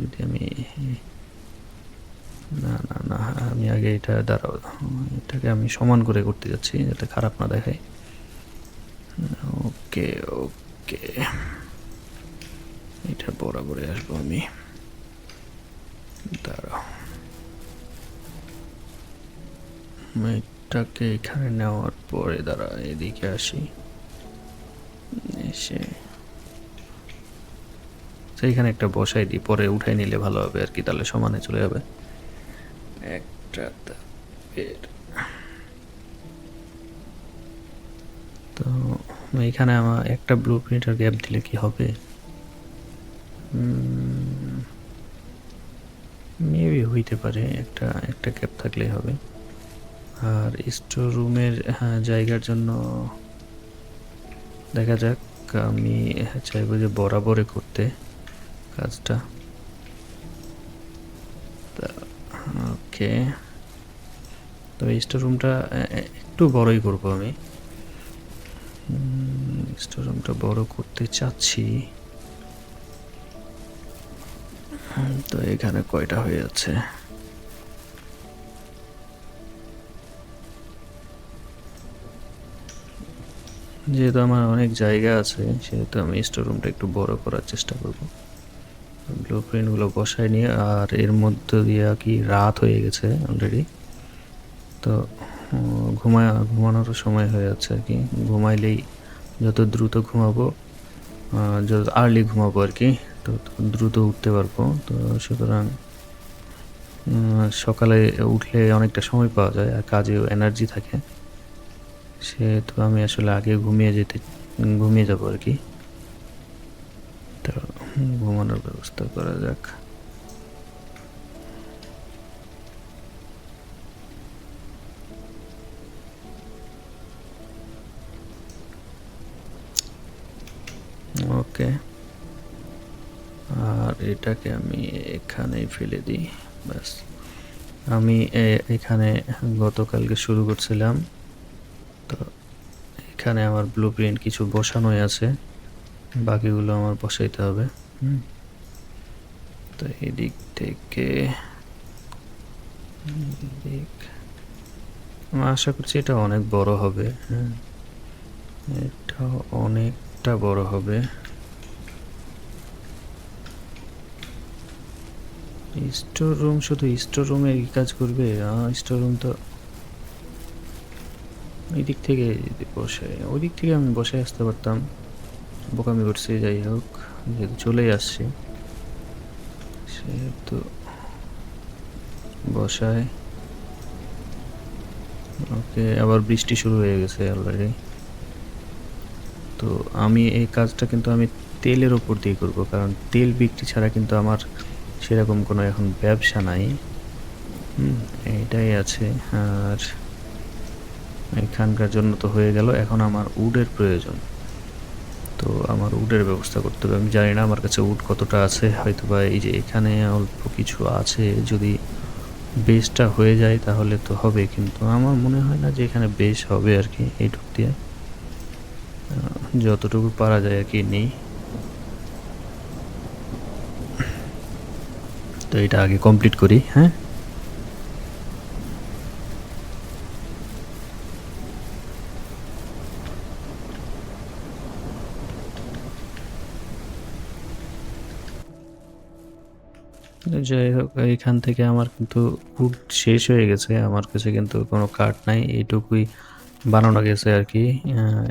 যদি আমি, না না না, আমি আগে এটা দাঁড়াও এটাকে আমি সমান করে করতে যাচ্ছি, যাতে খারাপ না দেখায়। ওকে ওকে। এটা বরাবরে আসব আমি। দাঁড়াও। এটাকে এখানে নেওয়ার পরে দাঁড়া এদিকে আসি। এসে সেইখানে একটা বসাই দিই পরে উঠাই নিলে ভালো হবে আর কি তাহলে সমানে চলে যাবে। একটা তো এইখানে আমার একটা ব্লু প্রিন্টার গ্যাপ দিলে কি হবে? মেবি হইতে পারে একটা একটা গ্যাপ থাকলেই হবে। আর স্টোর রুমের হ্যাঁ, জায়গার জন্য দেখা যাক আমি চাইব যে বরাবরে করতে। কাজটা। ওকে। তবে স্টোর রুমটা একটু বড়ই করব আমি। স্টোর রুমটা বড় করতে চাচ্ছি। তো এখানে কয়টা হয়ে যাচ্ছে? যেহেতু আমার অনেক জায়গা আছে, সেহেতু আমি স্টোর রুমটা একটু বড় করার চেষ্টা করব। ব্লু প্রিন্টগুলো বসাই নিয়ে, আর এর মধ্যে দিয়ে কি রাত হয়ে গেছে অলরেডি তো ঘুমা ঘুমানোরও সময় হয়ে যাচ্ছে আর কি। ঘুমাইলেই যত দ্রুত ঘুমাবো যত আর্লি ঘুমাবো আর কি তো দ্রুত উঠতে পারব। তো সুতরাং সকালে উঠলে অনেকটা সময় পাওয়া যায়, আর কাজেও এনার্জি থাকে। সেহেতু আমি আসলে আগে ঘুমিয়ে যেতে, ঘুমিয়ে যাব আর কি। ঘুমানোর ব্যবস্থা করা যাক। ওকে। আর এটাকে আমি এখানেই ফেলে দিই। ব্যাস। আমি এখানে গতকালকে শুরু করছিলাম। তো এখানে আমার ব্লু প্রিন্ট কিছু বসানোই আছে। বাকিগুলো আমার বসাইতে হবে। তো এদিক থেকে আমি আশা করছি এটা অনেক বড় হবে হ্যাঁ। এটা অনেকটা বড় হবে। স্টোর রুম, শুধু স্টোর রুমে এই কাজ করবে? স্টোর রুম তো ওই দিক থেকে বসে ওই দিক থেকে আমি বসে আসতে পারতাম। বোকামি করছি, যাই হোক। চলেই আসছি। সেহেতু বসায়। ওকে আবার বৃষ্টি শুরু হয়ে গেছে অলরেডি তো আমি এই কাজটা কিন্তু আমি তেলের ওপর দিয়ে করব কারণ তেল বিক্রি ছাড়া কিন্তু আমার সেরকম কোনো এখন ব্যবসা নাই। হুম, এটাই আছে। আর এখানকার জন্য তো হয়ে গেল এখন আমার উডের প্রয়োজন। তো আমার উডের ব্যবস্থা করতে হবে। আমি জানি না আমার কাছে উড কতটা আছে। হয়তো বা এই যে এখানে অল্প কিছু আছে। যদি বেসটা হয়ে যায় তাহলে তো হবে। কিন্তু আমার মনে হয় না যে এখানে বেস হবে আর কি এইটুক দিয়ে। যতটুকু পারা যায় আর কি নেই। তো এটা আগে কমপ্লিট করি হ্যাঁ? যাই হোক এইখান থেকে আমার কিন্তু উড শেষ হয়ে গেছে। আমার কাছে কিন্তু কোনো কাঠ নাই, এইটুকুই বানানো গেছে আর কি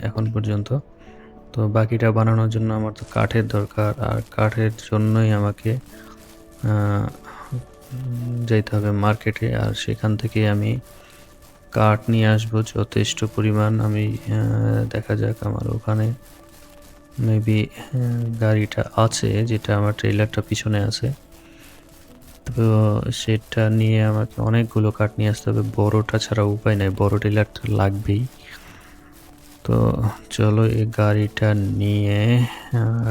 এখন পর্যন্ত। তো বাকিটা বানানোর জন্য আমার তো কাঠের দরকার, আর কাঠের জন্যই আমাকে যাইতে হবে মার্কেটে আর সেখান থেকে আমি কাঠ নিয়ে আসব যথেষ্ট পরিমাণ। আমি দেখা যাক আমার ওখানে মেবি গাড়িটা আছে, যেটা আমার ট্রেলারটা পিছনে আছে। তো সেটা নিয়ে আমাকে অনেকগুলো কাঠ নিয়ে আসতে হবে। বড়টা ছাড়া উপায় নাই, বড় টেলারটা লাগবেই। তো চলো এই গাড়িটা নিয়ে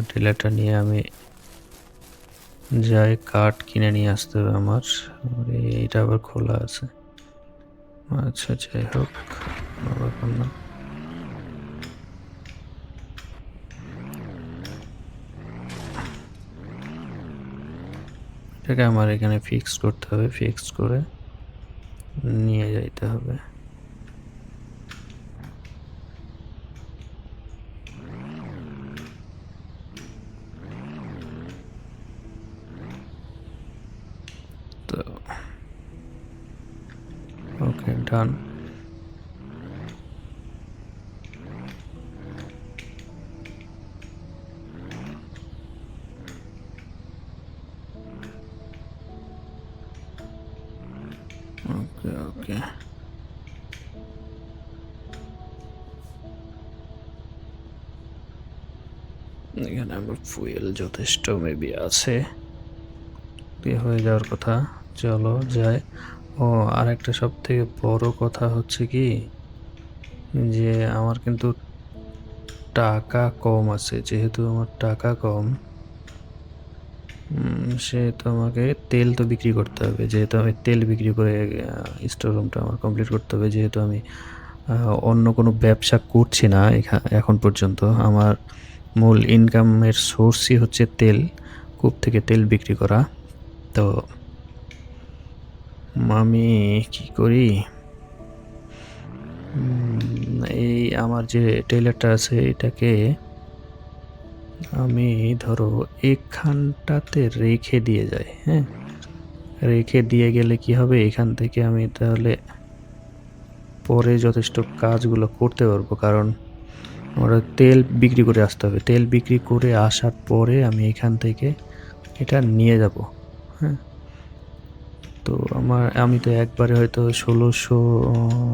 টেলারটা নিয়ে আমি যাই। কাঠ কিনে নিয়ে আসতে হবে আমার। এইটা আবার খোলা আছে। আচ্ছা যাই হোক না এটাকে আমার এখানে ফিক্স করতে হবে ফিক্স করে নিয়ে যাইতে হবে। এখানে আমার ফুয়েল যথেষ্ট মেবি আছে। হয়ে যাওয়ার কথা। চলো যাই। ও আর একটা সব থেকে বড় কথা হচ্ছে কি? যে আমার কিন্তু টাকা কম আছে। যেহেতু আমার টাকা কম উম, সেহেতু আমাকে তেল তো বিক্রি করতে হবে। যেহেতু আমি তেল বিক্রি করে স্টোর রুমটা আমার কমপ্লিট করতে হবে। যেহেতু আমি অন্য কোনো ব্যবসা করছি না এখা- এখন পর্যন্ত। আমার মূল ইনকামের সোর্সই হচ্ছে তেল, কূপ থেকে তেল বিক্রি করা। তো, আমি কি করি? এই আমার যে টেলারটা আছে, এটাকে আমি ধরো এখানটাতে রেখে দিয়ে যাই হ্যাঁ? রেখে দিয়ে গেলে কি হবে? এখান থেকে আমি তাহলে পরে যথেষ্ট কাজগুলো করতে পারব, কারণ আমার তেল বিক্রি করে আসতে হবে। তেল বিক্রি করে আসার পরে আমি এখান থেকে এটা নিয়ে যাব। হ্যাঁ? তো আমার, আমি তো একবারে হয়তো ষোলোশো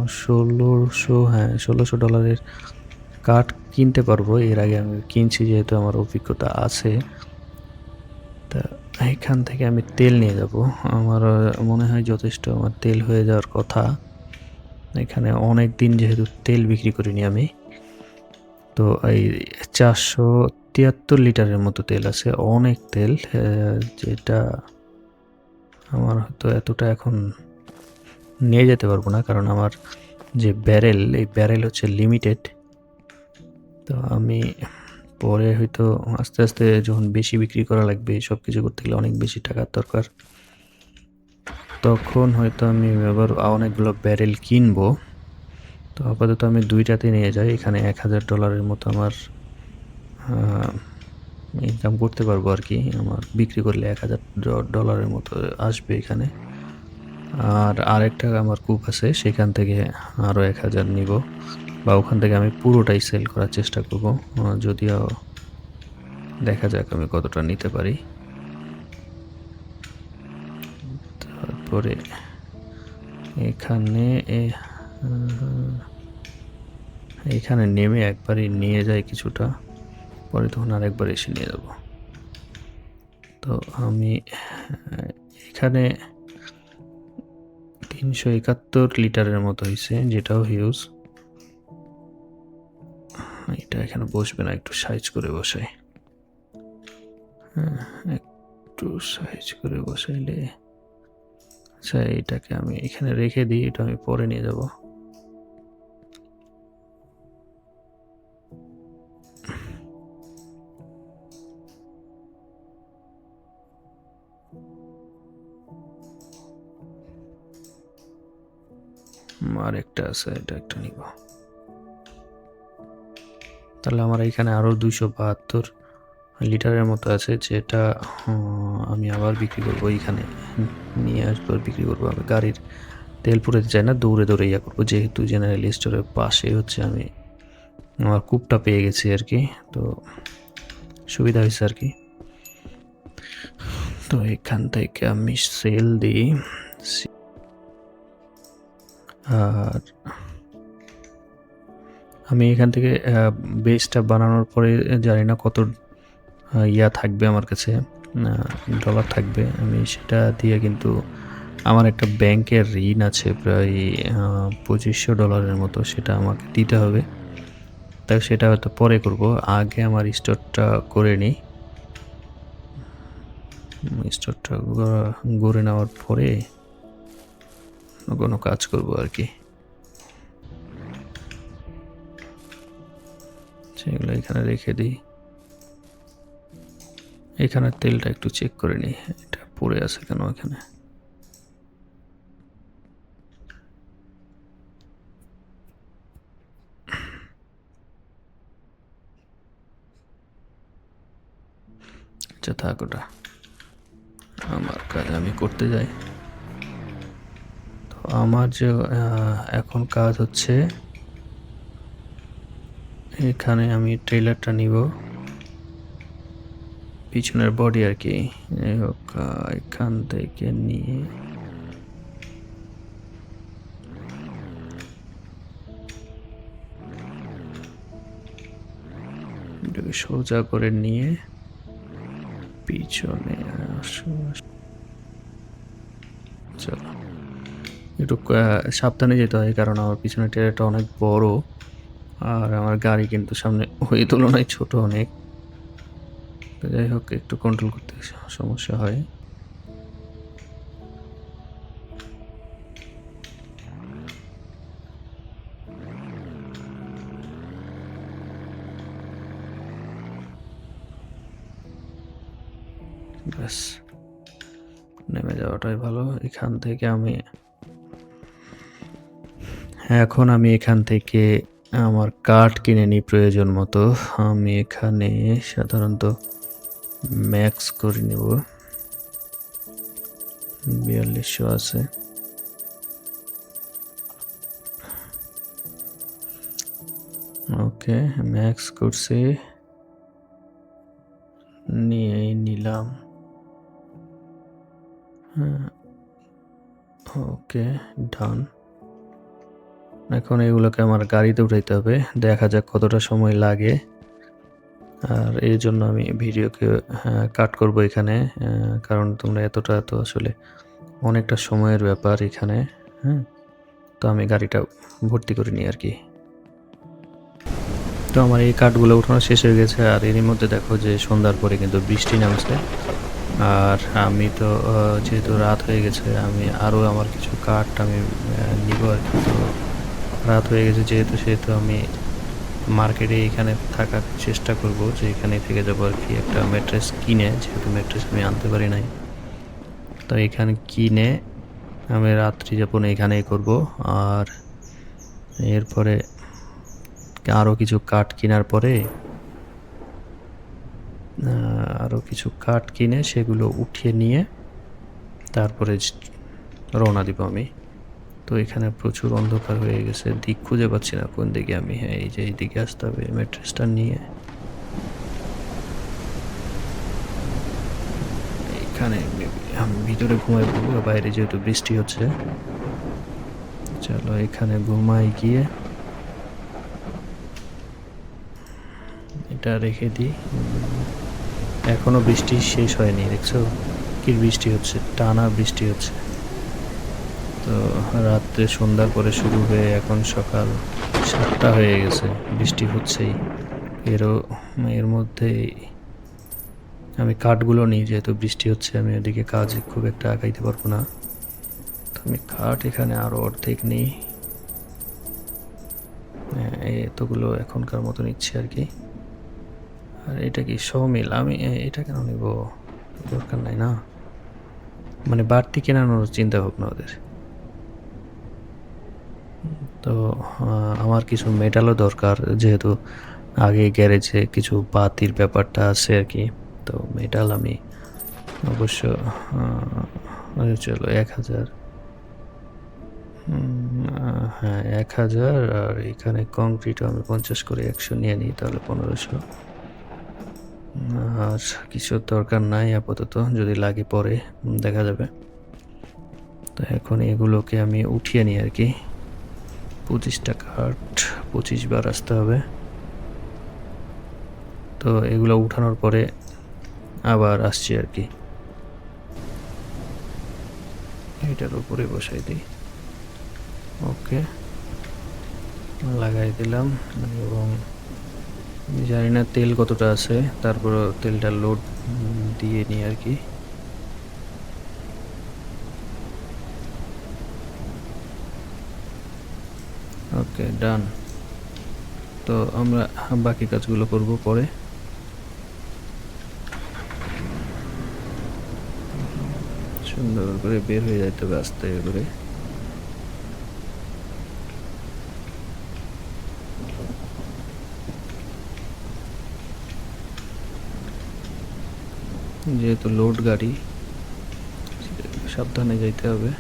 ষোলোশো হ্যাঁ ষোলোশো ডলারের কাঠ কিনতে পারব। এর আগে আমি কিনছি যেহেতু আমার অভিজ্ঞতা আছে। তা এখান থেকে আমি তেল নিয়ে যাব। আমার, মনে হয় যথেষ্ট আমার তেল হয়ে যাওয়ার কথা। এখানে অনেক দিন যেহেতু তেল বিক্রি করিনি আমি। তো এই চারশো তিয়াত্তর লিটারের মতো তেল আছে, অনেক তেল যেটা আমার হয়তো এতটা এখন নিয়ে যেতে পারব না, কারণ আমার যে ব্যারেল এই ব্যারেল হচ্ছে লিমিটেড তো আমি পরে হয়তো আস্তে আস্তে যখন বেশি বিক্রি করা লাগবে সব কিছু করতে গেলে অনেক বেশি টাকার দরকার। তখন হয়তো আমি আবার অনেকগুলো ব্যারেল কিনবো। তো আপাতত আমি দুইটাতে নিয়ে যাই। এখানে এক হাজার ডলারের মতো আমার ইনকাম করতে পারব আর কি। আমার বিক্রি করলে এক হাজার ডলারের মতো আসবে এখানে। আর আরেকটা আমার কূপ আছে, সেখান থেকে আরও এক হাজার নিব। বা ওখান থেকে আমি পুরোটাই সেল করার চেষ্টা করব। যদিও দেখা যাক আমি কতটা নিতে পারি। তারপরে এখানে এখানে নেমে একবারই নিয়ে যাই কিছুটা। পরে তখন আরেকবার এসে নিয়ে যাব। তো আমি, এখানে তিনশো একাত্তর লিটারের মতো হয়েছে, যেটাও হিউজ এটা এখানে বসবে না, একটু সাইজ করে বসাই। হ্যাঁ একটু সাইজ করে বসাইলে আচ্ছা এটাকে আমি এখানে রেখে দিই, এটা আমি পরে নিয়ে যাব। আর একটা আছে, এটা একটা নিব। তাহলে আমার এখানে আরও দুইশো বাহাত্তর লিটারের মতো আছে, যেটা আমি আবার বিক্রি করব এইখানে। নিয়ে আসব বিক্রি করব, আমি গাড়ির তেল পুরাতে চাই না, দৌড়ে দৌড়ে ইয়া করব। যেহেতু জেনারেল স্টোরের পাশে হচ্ছে আমি, আমার কূপটা পেয়ে গেছি আর কি, তো সুবিধা হয়েছে আর কি। তো এখান থেকে আমি সেল দিই। আর আমি এখান থেকে বেসটা বানানোর পরে জানি না কত ইয়া থাকবে আমার কাছে ডলার থাকবে। আমি সেটা দিয়ে কিন্তু আমার একটা ব্যাংকের ঋণ আছে প্রায় পঁচিশশো ডলারের মতো, সেটা আমাকে দিতে হবে। তাই সেটা হয়তো পরে করব। আগে আমার স্টোরটা করে নিই। স্টোরটা গড়ে নেওয়ার পরে কোনো কাজ করব আর কি। সেগুলো এখানে রেখে দিই। এখানে তেলটা একটু চেক করে নিই, এটা পড়ে আছে কেন এখানে? আচ্ছা থাক ওটা। আমার কাজ, আমি করতে যাই। আমার যে এখন কাজ হচ্ছে, এখানে আমি ট্রেলারটা নিব। পিছনের বডি আর কি। এখান থেকে নিয়ে সোজা করে নিয়ে পিছনে আসো চলো একটু সাবধানে যেতে হয়, কারণ আমার পিছনে ট্রেলারটা অনেক বড়। আর আমার গাড়ি কিন্তু সামনে ওই তুলনায় ছোট অনেক। যাই হোক, একটু কন্ট্রোল করতে সমস্যা হয়। ব্যাস, নেমে যাওয়াটাই ভালো। এখান থেকে আমি এখন আমি এখান থেকে আমার কাঠ কিনে নিই প্রয়োজন মতো। আমি এখানে সাধারণত ম্যাক্স করে নেব। বিয়াল্লিশশো আছে। ওকে, ম্যাক্স করছি। নিয়েই নিলাম। হ্যাঁ ওকে, ডান। এখন এগুলোকে আমার গাড়িতে উঠাইতে হবে। দেখা যাক কতটা সময় লাগে। আর এই জন্য আমি ভিডিওকে কাট করব এখানে কারণ তোমরা এতটা তো আসলে অনেকটা সময়ের ব্যাপার এখানে হ্যাঁ তো আমি গাড়িটা ভর্তি করে নিই আর কি। তো আমার এই কাঠগুলো উঠানো শেষ হয়ে গেছে, আর এরই মধ্যে দেখো যে সন্ধ্যার পরে কিন্তু বৃষ্টি নামছে। আর আমি তো যেহেতু রাত হয়ে গেছে, আমি আরও আমার কিছু কাঠ আমি নিব আর কি, তো রাত হয়ে গেছে, যেহেতু সেহেতু আমি মার্কেটে এখানে থাকার চেষ্টা করব যে এখানে থেকে যাব আর কি। একটা ম্যাট্রেস কিনে, যেহেতু ম্যাট্রেস আমি আনতে পারি নাই। তো এখানে কিনে আমি রাত্রি যাপন এখানেই করব। আর এরপরে আরও কিছু কাঠ কেনার পরে আরও কিছু কাঠ কিনে সেগুলো উঠিয়ে নিয়ে তারপরে রওনা দিব আমি। তো এখানে প্রচুর অন্ধকার হয়ে গেছে। দিক খুঁজে পাচ্ছি না কোন দিকে আমি। হ্যাঁ এই যে এই দিকে আসতে হবে ম্যাট্রেসটা নিয়ে। এখানে আমি ভিতরে ঘুমাই পড়ব বাইরে যেহেতু বৃষ্টি হচ্ছে। চলো এখানে ঘুমাই গিয়ে এটা রেখে দিই। এখনও বৃষ্টি শেষ হয়নি, দেখছ? কি বৃষ্টি হচ্ছে? টানা বৃষ্টি হচ্ছে। তো রাত্রে সন্ধ্যার পরে শুরু হয়ে এখন সকাল সাতটা হয়ে গেছে, বৃষ্টি হচ্ছেই। এরও এর মধ্যে আমি কাঠগুলো নিই, যেহেতু বৃষ্টি হচ্ছে, আমি ওদিকে কাজ খুব একটা আগাইতে পারব না। তো আমি কাঠ এখানে আরও অর্ধেক নিই। এতগুলো এখনকার মতো নিচ্ছি আর কি। আর এটা কি সমিল আমি এটা কেন নিব? দরকার নাই না। মানে বাড়তি কেনানোর চিন্তা ভাবনা ওদের। তো আমার কিছু মেটালও দরকার, যেহেতু আগে গ্যারেজে কিছু বাতির ব্যাপারটা আছে আর কি। তো মেটাল আমি অবশ্য চলো এক হাজার। হ্যাঁ এক হাজার, আর এখানে কংক্রিটও আমি পঞ্চাশ করে একশো নিয়ে নিই, তাহলে পনেরোশো। আর কিছুর দরকার নাই আপাতত, যদি লাগে পরে, দেখা যাবে। তো এখন এগুলোকে আমি উঠিয়ে নিই আর কি। পঁচিশটা কাঠ পঁচিশ বার আসতে হবে। তো এগুলো উঠানোর পরে আবার আসছি আর কি। এটার উপরে বসাই দিই। ওকে। লাগাই দিলাম এবং জানি না তেল কতটা আছে তারপর তেলটা লোড দিয়ে নিই আর কি। ওকে ডান তো আমরা বাকি কাজগুলো করব পরে। সুন্দর করে বের হয়ে যাইতে হবে আস্তে করে। যেহেতু লোড গাড়ি, সাবধানে যাইতে হবে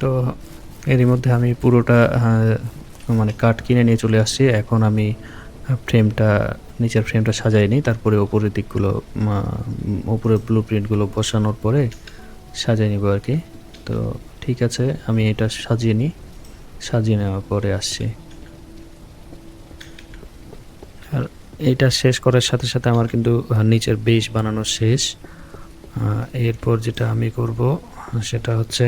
তো এরই মধ্যে আমি পুরোটা মানে কাঠ কিনে নিয়ে চলে আসছি। এখন আমি ফ্রেমটা নিচের ফ্রেমটা সাজাই নিই তারপরে ওপরের দিকগুলো উপরের ব্লু প্রিন্টগুলো বসানোর পরে সাজিয়ে নিব আর কি। তো ঠিক আছে, আমি এটা সাজিয়ে নিই। সাজিয়ে নেওয়ার পরে আসছি। আর এটা শেষ করার সাথে সাথে আমার কিন্তু নিচের বেশ বানানো শেষ। এরপর যেটা আমি করব, সেটা হচ্ছে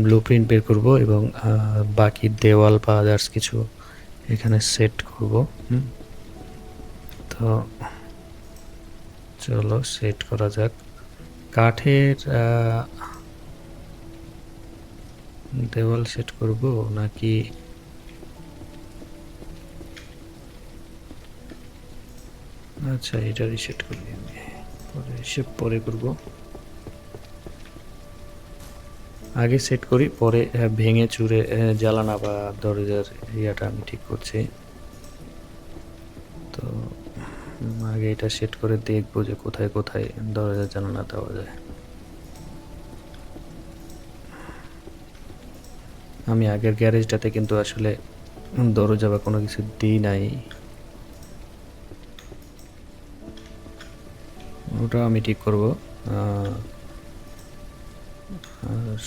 ব্লু প্রিন্ট বের করব এবং বাকি দেওয়াল বা আদার্স কিছু এখানে সেট করব। তো চলো সেট করা যাক। কাঠের দেওয়াল সেট করব নাকি আচ্ছা এটারই সেট করি আমি পরে হিসেব পরে করব। আগে সেট করি, পরে ভেঙে চুরে জ্বালানা বা দরজার ইয়াটা আমি ঠিক করছি। তো আগে এটা সেট করে দেখব যে কোথায় কোথায় দরজা জানালা দেওয়া যায়। আমি আগের গ্যারেজটাতে কিন্তু আসলে দরজা বা কোনো কিছু দিই নাই। ওটা আমি ঠিক করব। আর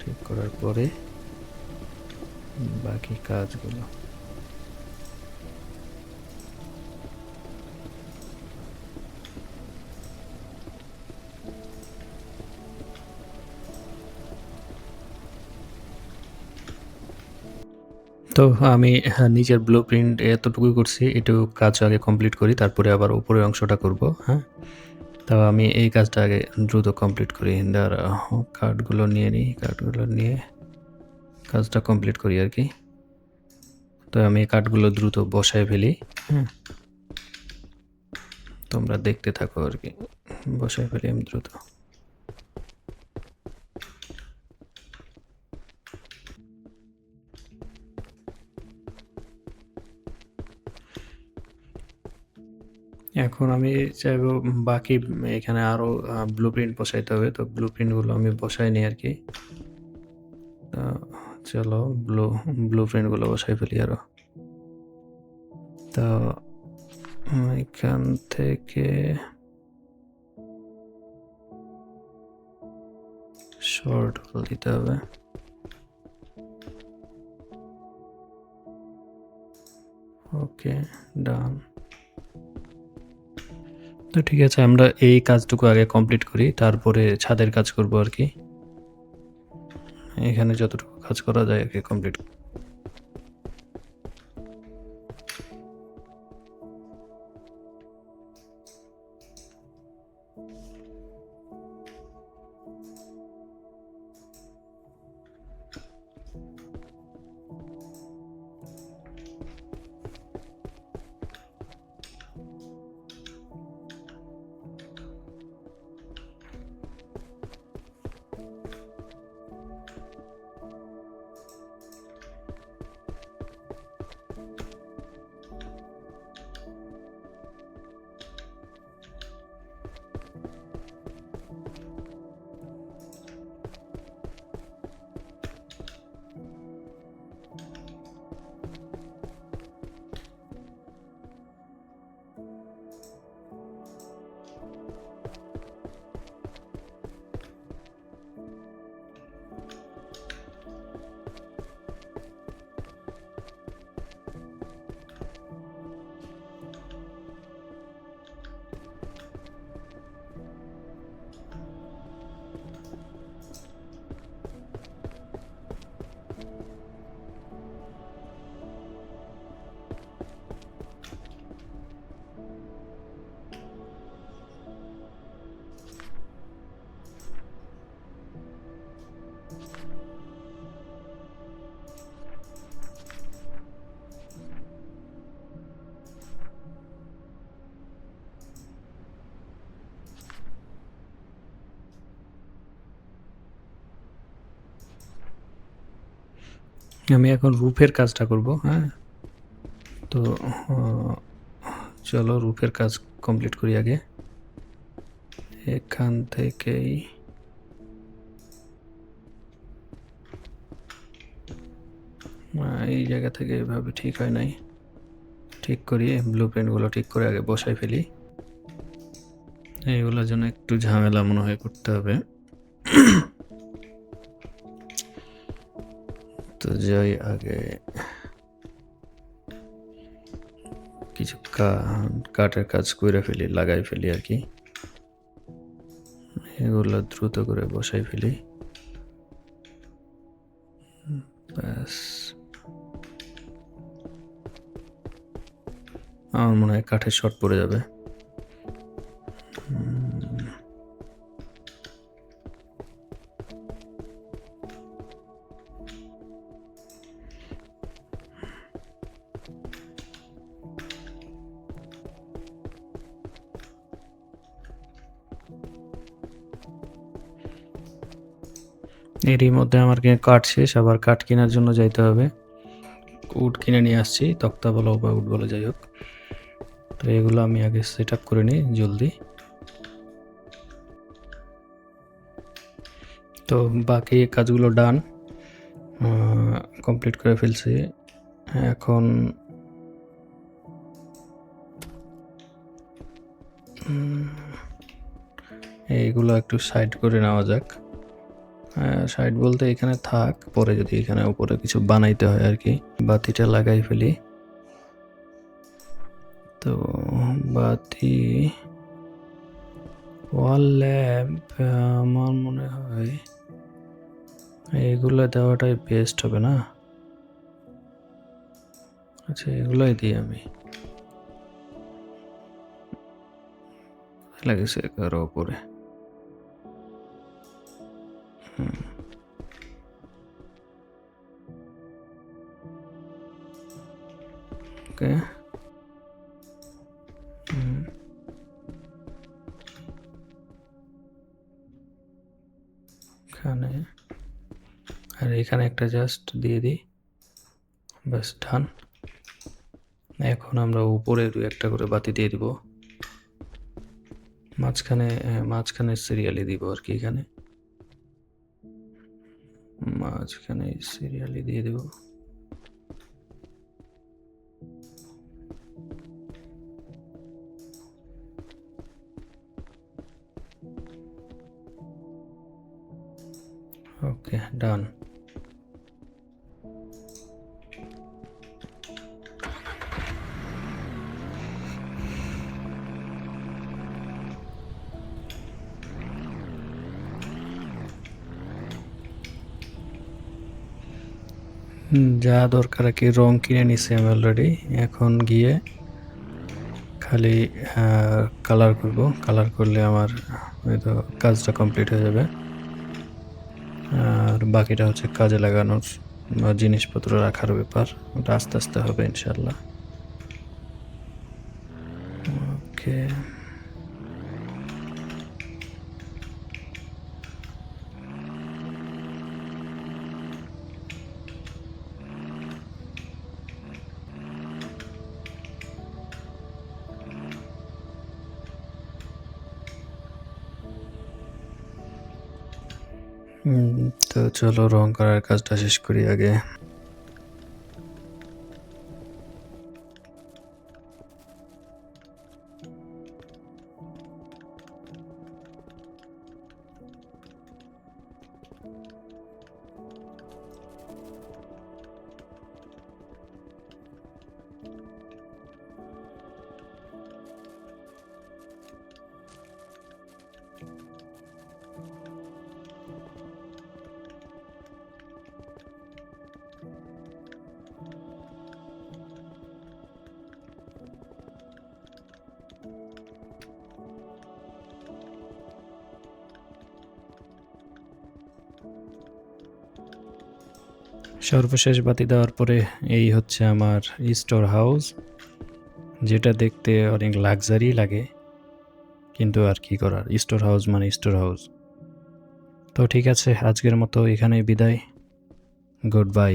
ঠিক করার পরে বাকি কাজগুলো। তো আমি হ্যাঁ, নিজের ব্লু প্রিন্ট এতটুকুই করছি একটু কাজ আগে কমপ্লিট করি তারপরে আবার উপরের অংশটা করব হ্যাঁ? তো আমি এই কাজটা আগে দ্রুত কমপ্লিট করি। দাঁড়া কার্ডগুলো নিয়ে নিই কার্ডগুলো নিয়ে কাজটা কমপ্লিট করি আর কি। তো আমি এই কার্ডগুলো দ্রুত বসায় ফেলি। হ্যাঁ তোমরা দেখতে থাকো আর কি। বসায় ফেলি আমি দ্রুত। এখন আমি চাইব বাকি এখানে আরও ব্লু প্রিন্ট বসাইতে হবে। তো ব্লু প্রিন্টগুলো আমি বসাই নি আর কি। চলো ব্লু ব্লু প্রিন্টগুলো বসাই ফেলি আরও। তো এখান থেকে শর্ট দিতে হবে। ওকে ডান তো ঠিক আছে, আমরা এই কাজটুকু আগে কমপ্লিট করি, তারপরে ছাদের কাজ করব আর কি। এখানে যতটুকু কাজ করা যায় আর কি কমপ্লিট আমি এখন রুফের কাজটা করব হ্যাঁ? তো চলো রুফের কাজ কমপ্লিট করি আগে। এখান থেকেই এই জায়গা থেকে এভাবে ঠিক হয় নাই। ঠিক করি ব্লু প্রিন্টগুলো ঠিক করে আগে বসাই ফেলি। এইগুলোর জন্য একটু ঝামেলা মনে হয় করতে হবে। যাই আগে কিছু কাঠের কাজ করে ফেলি, লাগাই ফেলি আর কি। এগুলো দ্রুত করে বসাই ফেলি। ব্যাস। আমার মনে হয় কাঠের শর্ট পড়ে যাবে। এরই মধ্যে আমার কিনে কাঠ শেষ, আবার কাঠ কেনার জন্য যাইতে হবে। উড কিনে নিয়ে আসছি, তক্তা বলো বা উড বলো, যাই হোক। তো এগুলো আমি আগে সেট আপ করে নিই জলদি। তো বাকি কাজগুলো ডান। কমপ্লিট করে ফেলছি। এখন এইগুলো একটু সাইড করে নেওয়া যাক। সাইড বলতে এখানে থাক, পরে যদি এখানে উপরে কিছু বানাইতে হয় আর কি, বাতিটা লাগাই ফেলি। তো বাতি ওয়াল ল্যাম্প আমার মনে হয় এগুলো দেওয়াটাই বেস্ট হবে না? আচ্ছা এগুলোই দিই আমি। লাগেছে কারও উপরে। একটা জাস্ট দিয়ে দিই। ব্যাস ডান এখন আমরা উপরে দু একটা করে বাতি দিয়ে দিব। মাঝখানে মাঝখানে সিরিয়ালি দিব আর কি এখানে। মাঝখানে সিরিয়ালি দিয়ে দেব। ওকে ডান যা দরকার আর কি, রং কিনে নিছি আমি অলরেডি এখন গিয়ে খালি কালার করব। কালার করলে আমার হয়তো কাজটা কমপ্লিট হয়ে যাবে। আর বাকিটা হচ্ছে কাজে লাগানোর, বা জিনিসপত্র রাখার ব্যাপার। ওটা আস্তে আস্তে হবে ইনশাল্লাহ ওকে। তো চলো রং করার কাজটা শেষ করি আগে। সর্বশেষ বাতি দেওয়ার পরে এই হচ্ছে আমার স্টোর হাউস যেটা দেখতে অনেক লাক্সারি লাগে, কিন্তু আর কি করার? স্টোর হাউস মানে স্টোর হাউস তো ঠিক আছে, আজকের মতো এখানেই বিদায়। Good bye